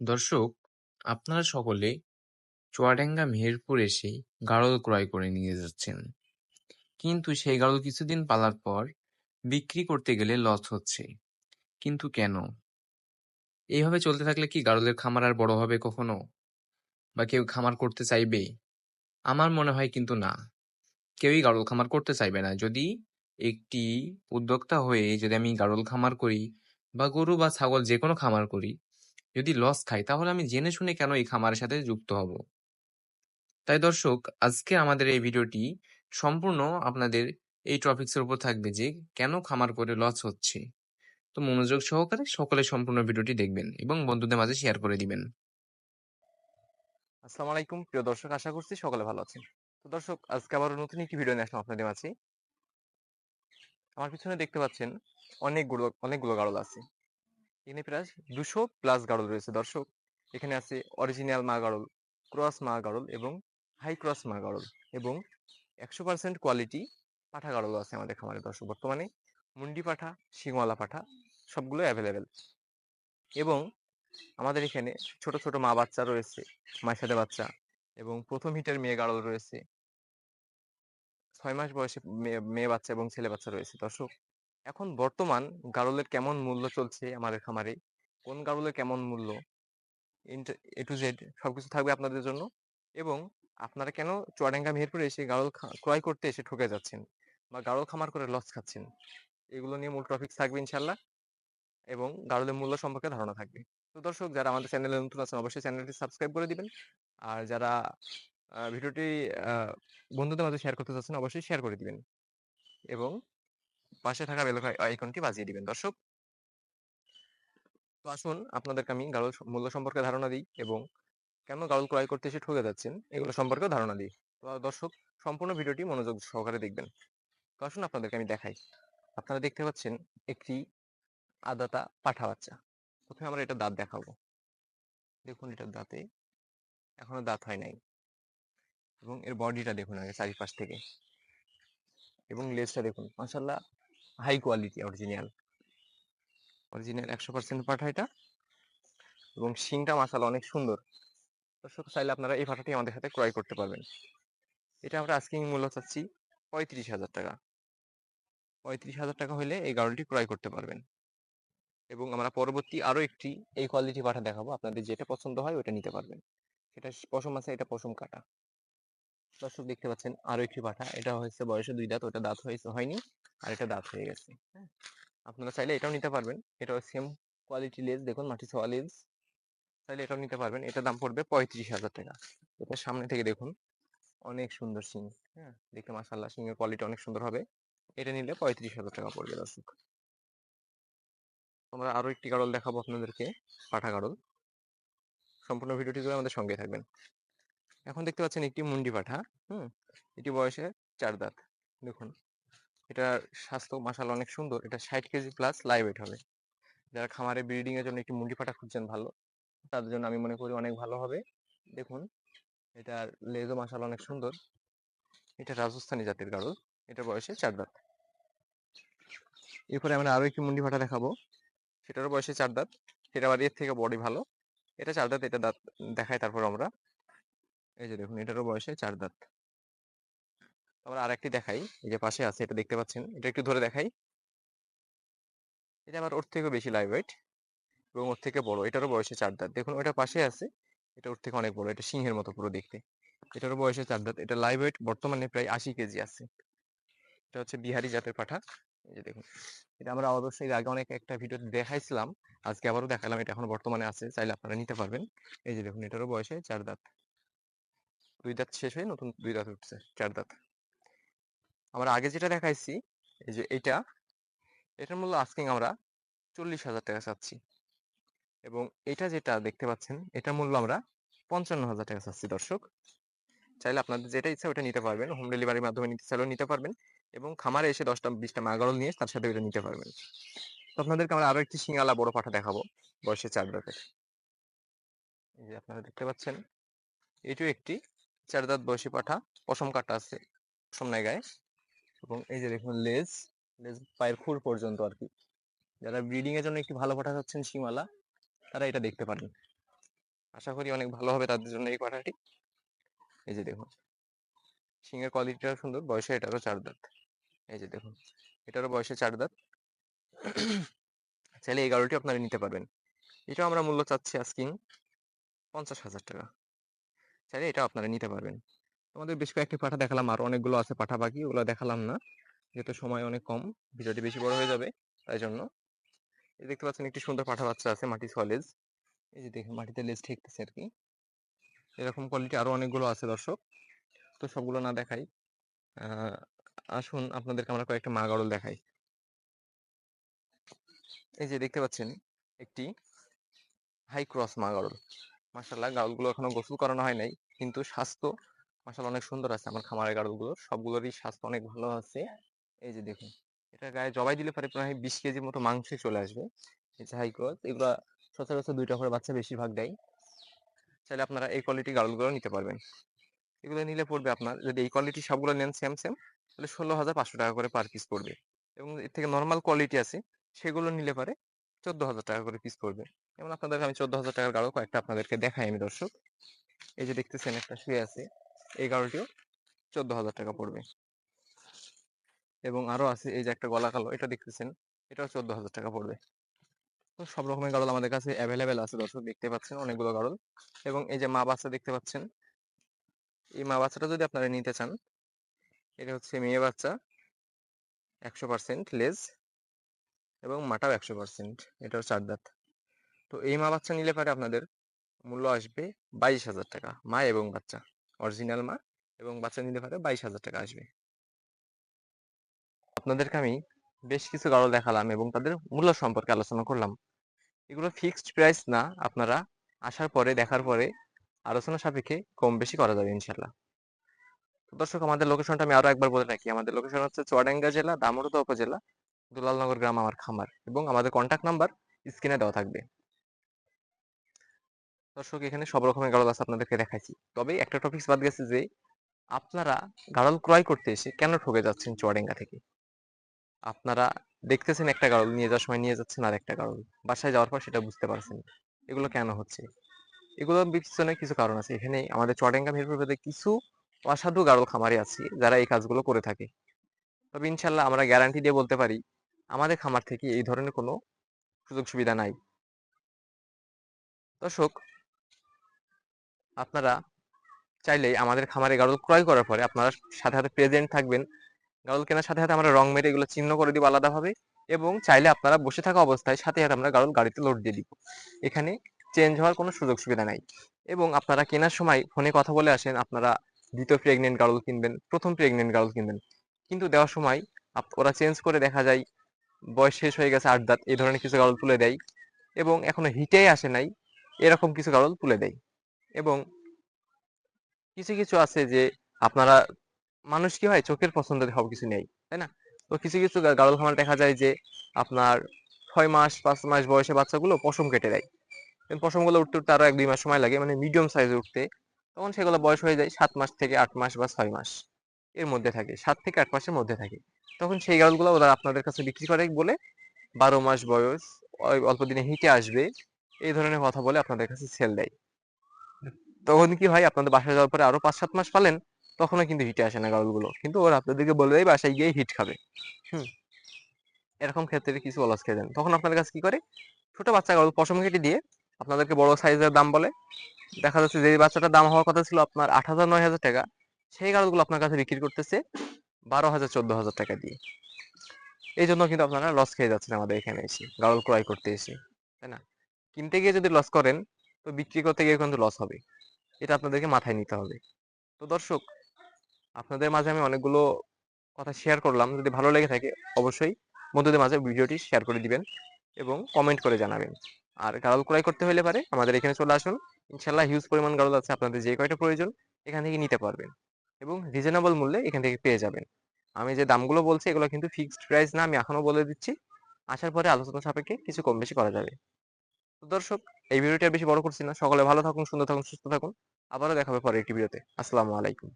দর্শক, আপনারা সকলে চুয়াডাঙ্গা মেহেরপুর এসে গাড়ল ক্রয় করে নিয়ে যাচ্ছেন। কিন্তু সেই গাড়ল কিছুদিন পালার পর বিক্রি করতে গেলে লস হচ্ছে। কিন্তু কেন? এইভাবে চলতে থাকলে কি গাড়লের খামার আর বড় হবে কখনো? বা কেউ খামার করতে চাইবে? আমার মনে হয় কিন্তু না। কেউই গাড়ল খামার করতে চাইবে না। যদি একটি উদ্যোক্তা হয়ে যদি আমি গাড়ল খামার করি বা গরু বা ছাগল যে কোনো খামার করি যদি লস খাই, তাহলে আমি জেনে শুনে কেন এই খামারের সাথে যুক্ত হব? তাই দর্শক, আজকে আমাদের এই ভিডিওটি সম্পূর্ণ আপনাদের এই টপিক্সের উপর থাকবে যে, কেন খামার করে লস হচ্ছে? তো মনোযোগ সহকারে সকলে সম্পূর্ণ ভিডিওটি দেখবেন এবং বন্ধুদের মাঝে শেয়ার করে দিবেন। আসসালামু আলাইকুম। প্রিয় দর্শক, আশা করছি সকলে ভালো আছেন। তো দর্শক, আজকে আবার নতুন একটি ভিডিও নিয়ে আসলাম আপনাদের মাঝে। আমার পিছনে দেখতে পাচ্ছেন অনেকগুলো অনেকগুলো গাড়ল আছে। এখানে প্রায় দুশো প্লাস গাড়ল রয়েছে। দর্শক, এখানে আছে অরিজিনাল মা গাড়ল ক্রস মা গাড়ল এবং হাই ক্রস মা গাড়ল এবং একশো পার্সেন্ট কোয়ালিটি পাঠা গাড়ল আছে আমাদের খামারে। দর্শক, বর্তমানে মুন্ডি পাঠা শিংওয়ালা পাঠা সবগুলো অ্যাভেলেবেল এবং আমাদের এখানে ছোট ছোট মা বাচ্চা রয়েছে মায়ের সাথে বাচ্চা এবং প্রথম হিটের মেয়ে গাড়ল রয়েছে। ছয় মাস বয়সে মেয়ে বাচ্চা এবং ছেলে বাচ্চা রয়েছে। দর্শক এখন বর্তমান গাড়লের কেমন মূল্য চলছে আমাদের খামারে? কোন গাড়লের কেমন মূল্য? এ টু জেড সবকিছু থাকবে আপনাদের জন্য। এবং আপনারা কেন চুয়াডাঙ্গা মেহেরপুরে এসে গাড়ল ক্রয় করতে এসে ঠকে যাচ্ছেন? বা গাড়ল খামার করে লস খাচ্ছেন? এগুলো নিয়ে মূল টপিক থাকবে ইনশাল্লাহ। এবং গাড়লের মূল্য সম্পর্কে ধারণা থাকবে। তো দর্শক, যারা আমাদের চ্যানেলে নতুন আছেন, অবশ্যই চ্যানেলটি সাবস্ক্রাইব করে দিবেন। আর যারা ভিডিওটি বন্ধুদের মাঝে শেয়ার করতে চাচ্ছেন, অবশ্যই শেয়ার করে দিবেন। এবং পাশে থাকা বেল আইকনটি বাজিয়ে দিবেন। দর্শক তো আসুন, আপনাদেরকে আমি গাড়ল মূল্য সম্পর্কে ধারণা দিই এবং কেন গাড়ল ক্রয় করতে এসে ঠকে যাচ্ছেন এগুলো সম্পর্কে ধারণা দিই। তো দর্শক, সম্পূর্ণ ভিডিওটি মনোযোগ সহকারে দেখবেন। তো আসুন আপনাদেরকে আমি দেখাই। আপনারা দেখতে পাচ্ছেন একটি আদাতা পাঠা বাচ্চা। প্রথমে আমরা এটা দাঁত দেখাবো। দেখুন এটার দাঁতে এখনও দাঁত হয় নাই এবং এর বডিটা দেখুন আগে চারিপাশ থেকে এবং লেজটা দেখুন। মাসাল্লাহ হাই কোয়ালিটি অরিজিনাল অরিজিনাল একশো পার্সেন্ট পাঠা এটা। এবং শিংটা মাসাল অনেক সুন্দর। দর্শক চাইলে আপনারা এই পাঠাটি আমাদের সাথে ক্রয় করতে পারবেন। এটা আমরা আস্কিং মূল্য চাচ্ছি পঁয়ত্রিশ হাজার টাকা। পঁয়ত্রিশ হাজার টাকা হলে এই গাড়লটি ক্রয় করতে পারবেন। এবং আমরা পরবর্তী আরও একটি এই কোয়ালিটি পাঠা দেখাবো। আপনাদের যেটা পছন্দ হয় ওটা নিতে পারবেন। সেটা পশম আছে এটা পশম কাটা। দর্শক দেখতে পাচ্ছেন আরও একটি পাঠা। এটা হয়েছে বয়সে দুই দাঁত ওটা দাঁত হয়েছে হয়নি। আর এটা দাঁত হয়ে গেছে। হ্যাঁ। আপনারা চাইলে এটাও নিতে পারবেন। এটাও সেম কোয়ালিটি লেজ দেখুন মাটি ছোয়া লেজ চাইলে এটাও নিতে পারবেন। এটা দাম পড়বে পঁয়ত্রিশ হাজার টাকা। এটা সামনে থেকে দেখুন অনেক সুন্দর সিং হ্যাঁ? দেখতে মাসাল্লাহ সিংয়ের কোয়ালিটি অনেক সুন্দর হবে। এটা নিলে পঁয়ত্রিশ হাজার টাকা পড়বে দর্শক। আমরা আরও একটি গাড়ল দেখাবো আপনাদেরকে পাঠা গাড়ল সম্পূর্ণ ভিডিওটি জুড়ে আমাদের সঙ্গে থাকবেন। এখন দেখতে পাচ্ছেন একটি মুন্ডি পাঠা হুম? এটি বয়সে চার দাঁত দেখুন। এটার স্বাস্থ্য মাসাল অনেক সুন্দর। এটা ষাট কেজি প্লাস লাইভ ওয়েট হবে। যারা খামারে ব্রিডিং এর জন্য একটি মুন্ডি পাঠা খুঁজছেন ভালো, তাদের জন্য আমি মনে করি অনেক ভালো হবে। দেখুন এটার লেজও মাসাল অনেক সুন্দর। এটা রাজস্থানী জাতের গাড়ল এটা বয়সে চার দাঁত। এরপরে আমরা আরও একটি মুন্ডি পাঠা দেখাবো। সেটারও বয়সে চার দাঁত। সেটা আবার এর থেকে বডি ভালো। এটা চার দাঁত, এটা দাঁত দেখায় তারপর আমরা। এই যে দেখুন, এটারও বয়সে চার দাঁত। আমরা আর একটি দেখাই। এই যে পাশে আছে, এটা দেখতে পাচ্ছেন। এটা একটু ধরে দেখাই। এটা আবার ওর থেকেও বেশি লাইভ ওয়েট এবং ওর থেকে বড়। এটারও বয়সে চার দাঁত। দেখুন ওটা পাশে আছে। এটা ওর থেকে অনেক বড়। এটা সিংহের মতো পুরো দেখতে। এটারও বয়সে চার দাঁত। এটা লাইভ ওয়েট বর্তমানে প্রায় আশি কেজি আছে। এটা হচ্ছে বিহারি জাতের পাঠা। এই যে দেখুন। এটা আমরা অবশ্যই আগে অনেক একটা ভিডিও দেখাইছিলাম। আজকে আবারও দেখালাম। এটা এখন বর্তমানে আছে। চাইলে আপনারা নিতে পারবেন। এই যে দেখুন, এটারও বয়সে চার দাঁত। দুই দাঁত শেষ হয়ে নতুন দুই দাঁত উঠছে। চার দাঁত। আমরা আগে যেটা দেখাইছি, এই যে এটা এটার মূল্য আজকে আমরা চল্লিশ হাজার টাকা চাচ্ছি। এবং এটা যেটা দেখতে পাচ্ছেন, এটার মূল্য আমরা পঞ্চান্ন হাজার টাকা চাচ্ছি দর্শক। চাইলে আপনাদের যেটা ইচ্ছা ওটা নিতে পারবেন হোম ডেলিভারির মাধ্যমে নিতে চাইলেও নিতে পারবেন এবং খামারে এসে দশটা, বিশটা মাগারল নিয়ে তার সাথে ওটা নিতে পারবেন। তো আপনাদেরকে আমরা আরও একটি সিঙ্গালা বড় পাঠা দেখাবো বয়সে চার দাঁতের। এই যে আপনারা দেখতে পাচ্ছেন, এটিও একটি চার দাঁত বয়সী পাঠা, পশম কাটা আছে, পশম নাই গায়ে। এবং এই যে দেখুন লেজ লেজ পায়ের খুর পর্যন্ত আর কি যারা ব্রিডিং এর জন্য একটি ভালো পাঠা চাচ্ছেন শিমালা তারা এটা দেখতে পারেন। আশা করি অনেক ভালো হবে তাদের জন্য এই পাঠাটি। এই যে দেখুন শিঙের কোয়ালিটিটাও সুন্দর, বয়সে এটারও চার দাঁত। এই যে দেখুন, এটারও বয়সে চার দাঁত। চাইলে এই গাড়িটি আপনারা নিতে পারবেন। এটাও আমরা মূল্য চাচ্ছি আস্কিং পঞ্চাশ হাজার টাকা। চাইলে এটা আপনারা নিতে পারবেন। তোমাদের বেশ কয়েকটি পাঠা দেখালাম, আর অনেকগুলো আছে পাঠা বাকি, ওগুলো দেখালাম না। যেহেতু সময় অনেক কম, ভিডিওটি বেশি বড় হয়ে যাবে, তাই জন্য। এই দেখতে পাচ্ছেন, একটি সুন্দর পাঠা বাচ্চা আছে, মাটি সলেজ। এই যে দেখুন মাটিতে লেজ ঠেকতেছে আর কি। এরকম কোয়ালিটি আরও অনেকগুলো আছে, দর্শক। তো সবগুলো না দেখাই আসুন আপনাদেরকে আমরা কয়েকটা মা গাড়ল দেখাই। এই যে দেখতে পাচ্ছেন, একটি হাই ক্রস মা গাড়ল মাসাল্লাহ গাড়লগুলো এখনও গোসল করানো হয় নাই, কিন্তু স্বাস্থ্য মাসাল্লাহ অনেক সুন্দর আছে আমার খামারের গাড়লগুলোর সবগুলোরই স্বাস্থ্য অনেক ভালো আছে। এই যে দেখুন, এটা গায়ে জবাই দিলে পারে প্রায় বিশ কেজির মতো মাংসই চলে আসবে। এই যে হাই ক্রস এগুলা সচরাচর দুইটা করে বাচ্চা বেশিরভাগ দেয়। চাইলে আপনারা এই কোয়ালিটি গাড়লগুলো নিতে পারবেন। এগুলো নিলে পড়বে আপনার, যদি এই কোয়ালিটি সবগুলো নেন সেম সেম তাহলে ষোলো হাজার পাঁচশো টাকা করে পার পিস পড়বে। এবং এর থেকে নর্মাল কোয়ালিটি আছে, সেগুলো নিলে পারে চোদ্দ হাজার টাকা করে পিস পড়বে। যেমন আপনাদেরকে আমি চোদ্দ হাজার টাকার গাড়ো কয়েকটা আপনাদেরকে দেখাই আমি দর্শক। এই যে দেখতেছেন, একটা শুয়ে আছে। এই গাড়োটিও চোদ্দ হাজার টাকা পড়বে। এবং আরও আছে, এই যে একটা গলা কালো, এটা দেখতেছেন, এটাও চোদ্দ হাজার টাকা পড়বে। তো সব রকমের গাড়ল আমাদের কাছে অ্যাভেলেবেল আছে, দর্শক, দেখতে পাচ্ছেন অনেকগুলো গাড়ল। এবং এই যে মা বাচ্চা দেখতে পাচ্ছেন, এই মা বাচ্চাটা যদি আপনারা নিতে চান, এটা হচ্ছে মেয়ে বাচ্চা, একশো পার্সেন্ট লেজ এবং মাটাও একশো পার্সেন্ট এটাও চার দাঁত। তো এই মা বাচ্চা নিলে পারে আপনাদের মূল্য আসবে বাইশ হাজার টাকা, মা এবং বাচ্চা। অরিজিনাল মা এবং বাচ্চা নিলে পারে বাইশ হাজার টাকা আসবে। আপনাদেরকে আমি বেশ কিছু গাড়ল দেখালাম এবং তাদের মূল্য সম্পর্কে আলোচনা করলাম। এগুলো ফিক্সড প্রাইস না, আপনারা আসার পরে, দেখার পরে আলোচনা সাপেক্ষে কম বেশি করা যাবে ইনশাল্লাহ দর্শক, আমাদের লোকেশনটা আমি আরও একবার বলে রাখি। আমাদের লোকেশন হচ্ছে চুয়াডাঙ্গা জেলা দামোদর উপজেলা, দুলালনগর গ্রাম আমার খামার এবং আমাদের কন্ট্যাক্ট নাম্বার স্ক্রিনে দেওয়া থাকবে। দর্শক, এখানে সব রকমের গাড়ল আছে আপনাদেরকে দেখাইছি। তবে একটা টপিক বাদ গেছে যে, আপনারা গাড়ল ক্রয় করতে এসে কেন ঠকে যাচ্ছেন চুয়াডাঙ্গা থেকে? আপনারা দেখতেছেন একটা গাড়ল নিয়ে যাওয়ার সময় নিয়ে যাচ্ছেন আর একটা গাড়ল বাসায় যাওয়ার পর সেটা বুঝতে পারছেন এগুলো কেন হচ্ছে? এগুলো পিছনে কিছু কারণ আছে। এখানে আমাদের চুয়াডাঙ্গা মিরপুর ভেদে কিছু অসাধু গাড়ল খামারি আছে, যারা এই কাজগুলো করে থাকে। তবে ইনশাল্লাহ আমরা গ্যারান্টি দিয়ে বলতে পারি, আমাদের খামার থেকে এই ধরনের কোনো সুযোগ সুবিধা নাই। দর্শক আপনারা চাইলে আমাদের খামারে গাড়ল ক্রয় করার পরে আপনারা সাথে সাথে প্রেজেন্ট থাকবেন। গাড়ল কেনার সাথে সাথে আমরা রং মেরে এগুলো চিহ্ন করে দিব আলাদাভাবে এবং চাইলে আপনারা বসে থাকা অবস্থায় সাথে সাথে আমরা গাড়ল গাড়িতে লোড দিয়ে দিব। এখানে চেঞ্জ হওয়ার কোনো সুযোগ সুবিধা নাই এবং আপনারা কেনার সময় ফোনে কথা বলে আসেন, আপনারা দ্বিতীয় প্রেগনেন্ট গাড়ল কিনবেন, প্রথম প্রেগনেন্ট গাড়ল কিনবেন। কিন্তু দেওয়ার সময় ওরা চেঞ্জ করে দেখা যায়, বয়স শেষ হয়ে গেছে আট দাঁত এই ধরনের কিছু গাড়ল তুলে দেয় এবং এখনও হিটেই আসে নাই, এরকম কিছু গাড়ল তুলে দেয়। এবং কিছু কিছু আছে যে আপনারা, মানুষ কি হয় চোখের পছন্দ সব কিছু নেই তাই না? তো কিছু কিছু গাড়ল খামার দেখা যায় যে আপনার ছয় মাস, পাঁচ মাস বয়সে বাচ্চাগুলো পশম কেটে দেয়। পশমগুলো উঠতে উঠতে আরও এক দুই মাস সময় লাগে মানে মিডিয়াম সাইজে উঠতে। তখন সেগুলো বয়স হয়ে যায় সাত মাস থেকে আট মাস বা ছয় মাস এর মধ্যে থাকে, সাত থেকে আট মাসের মধ্যে থাকে। তখন সেই গাড়লগুলো ওরা আপনাদের কাছে বিক্রি করে বলে বারো মাস বয়স অল্প দিনে হিটে আসবে, এই ধরনের কথা বলে আপনাদের কাছে সেল দেয়। তখন কি হয়, আপনাদের বাসায় যাওয়ার পরে আরও পাঁচ সাত মাস পালেন, তখনও কিন্তু হিটে আসে না গাড়লগুলো কিন্তু ওরা আপনাদেরকে বলে দেয়, বাসায় গিয়ে হিট খাবে। হুম। এরকম ক্ষেত্রে কিছু অলস খেয়ে দেন। তখন আপনাদের কাছে কি করে? ছোট বাচ্চা গাড়ল পশম কেটে দিয়ে আপনাদেরকে বড় সাইজের দাম বলে। দেখা যাচ্ছে যে বাচ্চাটার দাম হওয়ার কথা ছিল আপনার আট হাজার, নয় হাজার টাকা। সেই গাড়লগুলো আপনার কাছে বিক্রি করতেছে বারো হাজার, চোদ্দ হাজার টাকা দিয়ে। এই জন্য কিন্তু আপনারা লস খেয়ে যাচ্ছেন আমাদের এখানে এসে গাড়ল ক্রয় করতে এসে। তাই না? কিনতে গিয়ে যদি লস করেন, তো বিক্রি করতে গিয়ে কিন্তু লস হবে। এটা আপনাদেরকে মাথায় নিতে হবে। তো দর্শক, আপনাদের মাঝে আমি অনেকগুলো কথা শেয়ার করলাম। যদি ভালো লেগে থাকে, অবশ্যই বন্ধুদের মাঝে ভিডিওটি শেয়ার করে দিবেন এবং কমেন্ট করে জানাবেন। আর গাড়ল ক্রয় করতে হলে পারে, আমাদের এখানে চলে আসুন। ইনশাল্লাহ হিউজ পরিমাণ গাড়ল আছে, আপনাদের যে কয়টা প্রয়োজন, এখান থেকে নিতে পারবেন এবং রিজনেবল মূল্যে এখান থেকে পেয়ে যাবেন। আমি যে দামগুলো বলছি, এগুলো কিন্তু ফিক্সড প্রাইস না, আমি এখনও বলে দিচ্ছি। আসার পরে আলোচনা সাপেক্ষে কিছু কম বেশি করা যাবে। তো দর্শক এই ভিডিওটি বেশি বড় করছি না। সকলে ভালো থাকুন, সুন্দর থাকুন, সুস্থ থাকুন। আবারও দেখাবে পরে একটি ভিডিওতে। আসসালামু আলাইকুম।